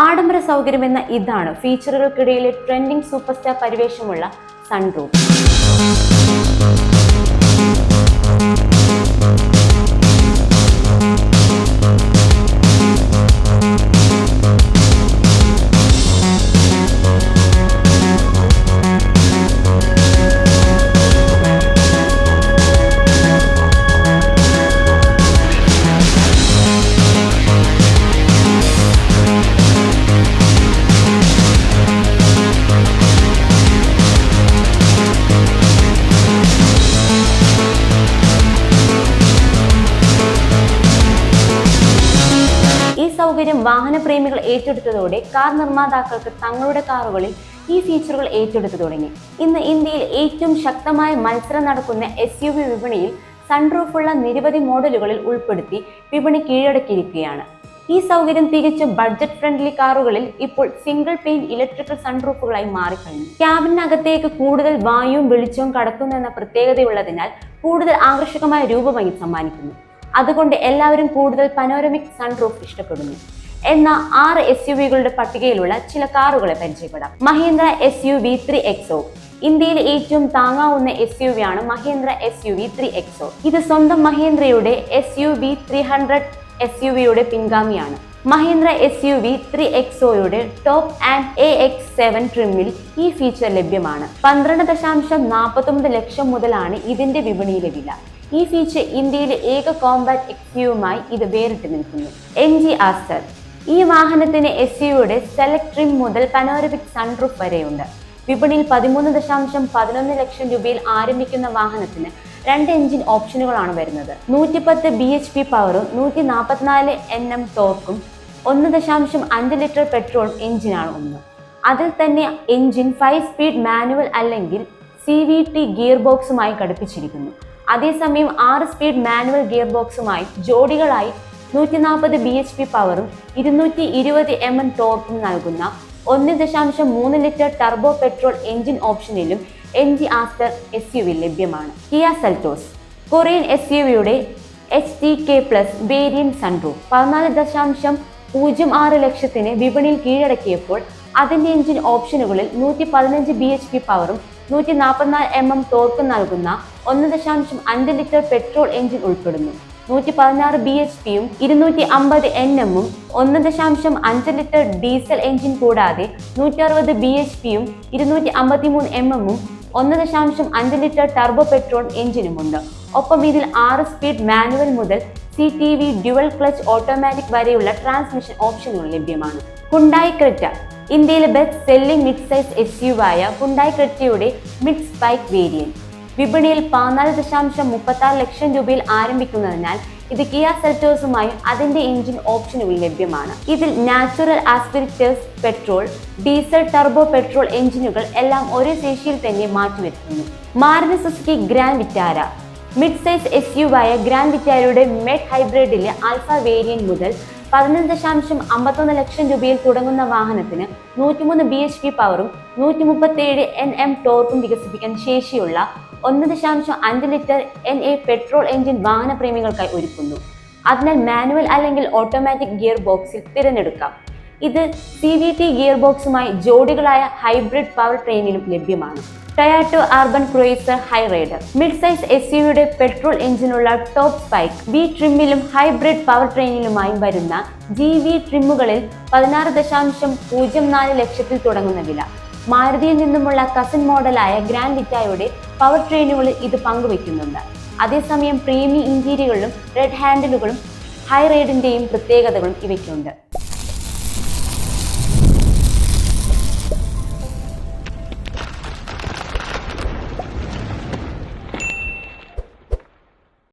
ആഡംബര സൗകര്യമെന്ന ഇതാണ് ഫീച്ചറുകൾക്കിടയിലെ ട്രെൻഡിംഗ് സൂപ്പർ സ്റ്റാർ പരിവേഷമുള്ള സൺറൂഫ് സൗകര്യം വാഹനപ്രേമികൾ ഏറ്റെടുത്തതോടെ കാർ നിർമ്മാതാക്കൾക്ക് തങ്ങളുടെ കാറുകളിൽ ഈ ഫീച്ചറുകൾ ഏറ്റെടുത്തു തുടങ്ങി. ഇന്ന് ഇന്ത്യയിൽ ഏറ്റവും ശക്തമായ മത്സരം നടക്കുന്ന എസ് യു വി വിപണിയിൽ സൺറൂഫുള്ള നിരവധി മോഡലുകളിൽ ഉൾപ്പെടുത്തി വിപണി കീഴടക്കിയിരിക്കുകയാണ്. ഈ സൗകര്യം തികച്ചും ബഡ്ജറ്റ് ഫ്രണ്ട്ലി കാറുകളിൽ ഇപ്പോൾ സിംഗിൾ പെയിൻ ഇലക്ട്രിക്കൽ സൺറൂഫുകളായി മാറിക്കഴിഞ്ഞു. ക്യാബിനകത്തേക്ക് കൂടുതൽ വായുവും വെളിച്ചവും കടക്കുന്നു എന്ന പ്രത്യേകതയുള്ളതിനാൽ കൂടുതൽ ആകർഷകമായ രൂപമായി സമ്മാനിക്കുന്നു. അതുകൊണ്ട് എല്ലാവരും കൂടുതൽ പനോരമിക് സൺറൂഫ് ഇഷ്ടപ്പെടുന്നു. എന്ന ആറ് എസ് യു വികളുടെ പട്ടികയിലുള്ള ചില കാറുകളെ പരിചയപ്പെടാം. Mahindra S U V three XO ഇന്ത്യയിൽ ഏറ്റവും താങ്ങാവുന്ന എസ് യു വി ആണ് Mahindra S U V three XO ഇത് സ്വന്തം മഹീന്ദ്രയുടെ S U V three hundred S U വിയുടെ പിൻഗാമിയാണ്. Mahindra S U V three എക്സോയുടെ top end A X seven ട്രിമ്മിൽ ഈ feature ലഭ്യമാണ്. പന്ത്രണ്ട് ദശാംശം നാൽപ്പത്തൊമ്പത് ലക്ഷം മുതലാണ് ഇതിന്റെ വിപണിയിലെ വില. ഈ ഫീച്ചർ ഇന്ത്യയിലെ ഏക കോമ്പാക്ട് എക്സ്യുവുമായി ഇത് വേറിട്ട് നിൽക്കുന്നു. എം ജി ആസ്റ്റർ ഈ വാഹനത്തിന് എസ് യുടെ സെലക്ട് ട്രിം മുതൽ പനോരമിക് സൺറൂഫ് വരെയുണ്ട്. വിപണിയിൽ പതിമൂന്ന് ദശാംശം പതിനൊന്ന് ലക്ഷം രൂപയിൽ ആരംഭിക്കുന്ന വാഹനത്തിന് രണ്ട് എഞ്ചിൻ ഓപ്ഷനുകളാണ് വരുന്നത്. നൂറ്റിപ്പത്ത് ബി എച്ച് പി പവറും നൂറ്റി നാൽപ്പത്തിനാല് എൻ എം ടോർക്കും ഒന്ന് ദശാംശം അഞ്ച് ലിറ്റർ പെട്രോൾ എഞ്ചിനാണ് ഒന്ന്. അതിൽ തന്നെ എഞ്ചിൻ ഫൈവ് സ്പീഡ് മാനുവൽ അല്ലെങ്കിൽ സി വി ടി ഗിയർ ബോക്സുമായി ഘടിപ്പിച്ചിരിക്കുന്നു. അതേസമയം ആറ് സ്പീഡ് മാനുവൽ ഗിയർ ബോക്സുമായി ജോഡികളായി നൂറ്റി നാൽപ്പത് ബി എച്ച് പി പവറും ഇരുന്നൂറ്റി ഇരുപത് എം എൻ ടോർക്കും നൽകുന്ന ഒന്ന് ദശാംശം മൂന്ന് litre turbo petrol engine ഓപ്ഷനിലും M G Astor S U V ലഭ്യമാണ്. Kia Seltos Korean S U വിയുടെ H T K plus variant sunroof പതിനാല് ദശാംശം പൂജ്യം ആറ് ലക്ഷത്തിന് വിപണിയിൽ കീഴടക്കിയപ്പോൾ അതിന്റെ എഞ്ചിൻ ഓപ്ഷനുകളിൽ നൂറ്റി പതിനഞ്ച് ബി എച്ച് പി പവറും നൂറ്റി നാൽപ്പത്തിനാല് എം എം ടോർക്ക് നൽകുന്ന ഒന്ന് ദശാംശം അഞ്ച് ലിറ്റർ പെട്രോൾ എഞ്ചിൻ ഉൾപ്പെടുന്നു. നൂറ്റി പതിനാറ് ബി എച്ച് പിയും ഇരുന്നൂറ്റി അമ്പത് എൻ എമ്മും ഒന്ന് ദശാംശം അഞ്ച് ലിറ്റർ ഡീസൽ എഞ്ചിൻ കൂടാതെ നൂറ്റി അറുപത് ബി എച്ച് പിയും ഇരുന്നൂറ്റി അമ്പത്തി മൂന്ന് എം എമ്മും ഒന്ന് ദശാംശം അഞ്ച് ലിറ്റർ ടർബോ പെട്രോൾ എഞ്ചിനുമുണ്ട് ഒപ്പം ഇതിൽ ആറ് സ്പീഡ് മാനുവൽ മുതൽ C T V dual clutch automatic വരെയുള്ള ട്രാൻസ്മിഷൻ ഓപ്ഷനുകൾ ലഭ്യമാണ്. കുണ്ടായി ക്രെറ്റ ഇന്ത്യയിലെ best selling mid size S U ആയ ഹുണ്ടായി ക്രെറ്റയുടെ മിഡ് സ്പൈക്ക് വേരിയന്റ് വിപണിയിൽ പതിനാല് ദശാംശം മുപ്പത്തി ആറ് ലക്ഷം രൂപയിൽ ആരംഭിക്കുന്നതിനാൽ ഇത് കിയ സെൽറ്റോസുമായും അതിന്റെ എഞ്ചിൻ ഓപ്ഷനുകൾ ലഭ്യമാണ്. ഇതിൽ natural aspirators petrol diesel turbo petrol എഞ്ചിനുകൾ എല്ലാം ഒരേ ശേഷിയിൽ തന്നെ മാറ്റിവെക്കുന്നു Maruti Suzuki Grand Vitara mid size S U ആയ ഗ്രാൻഡ് വിറ്റാരയുടെ മെഡ് ഹൈബ്രിഡിലെ ആൽഫ വേരിയന്റ് മുതൽ പതിനഞ്ച് ദശാംശം അമ്പത്തൊന്ന് ലക്ഷം രൂപയിൽ തുടങ്ങുന്ന വാഹനത്തിന് നൂറ്റിമൂന്ന് ബി എച്ച് പി പവറും നൂറ്റി മുപ്പത്തേഴ് എൻ എം ടോർക്കും വികസിപ്പിക്കാൻ ശേഷിയുള്ള ഒന്ന് ദശാംശം അഞ്ച് litre N A petrol engine വാഹനപ്രേമികൾക്കായി ഒരുക്കുന്നു. അതിനാൽ മാനുവൽ അല്ലെങ്കിൽ ഓട്ടോമാറ്റിക് ഗിയർ ബോക്സിൽ തിരഞ്ഞെടുക്കാം. ഇത് സി വി ടി ഗിയർ ബോക്സുമായി ജോഡികളായ ഹൈബ്രിഡ് പവർ ട്രെയിനിലും ലഭ്യമാണ്. Toyota Urban Cruiser Hyryder. Mid size S യുയുടെ petrol എഞ്ചിനുള്ള ടോപ്പ് സ്പൈക്ക്. ബി ട്രിമ്മിലും ഹൈബ്രിഡ് പവർ ട്രെയിനിലുമായും വരുന്ന ജി വി ട്രിമ്മുകളിൽ പതിനാറ് ദശാംശം പൂജ്യം നാല് ലക്ഷത്തിൽ തുടങ്ങുന്ന വില. മാരുതിയിൽ നിന്നുമുള്ള കസിൻ മോഡലായ ഗ്രാൻഡ് വിറ്റായുടെ പവർ ട്രെയിനുകളിൽ ഇത് പങ്കുവയ്ക്കുന്നുണ്ട്. അതേസമയം പ്രീമിയം ഇന്റീരിയറുകളും റെഡ് ഹാൻഡിലുകളും ഹൈ റൈഡിന്റെയും പ്രത്യേകതകളും ഇവയ്ക്കുണ്ട്.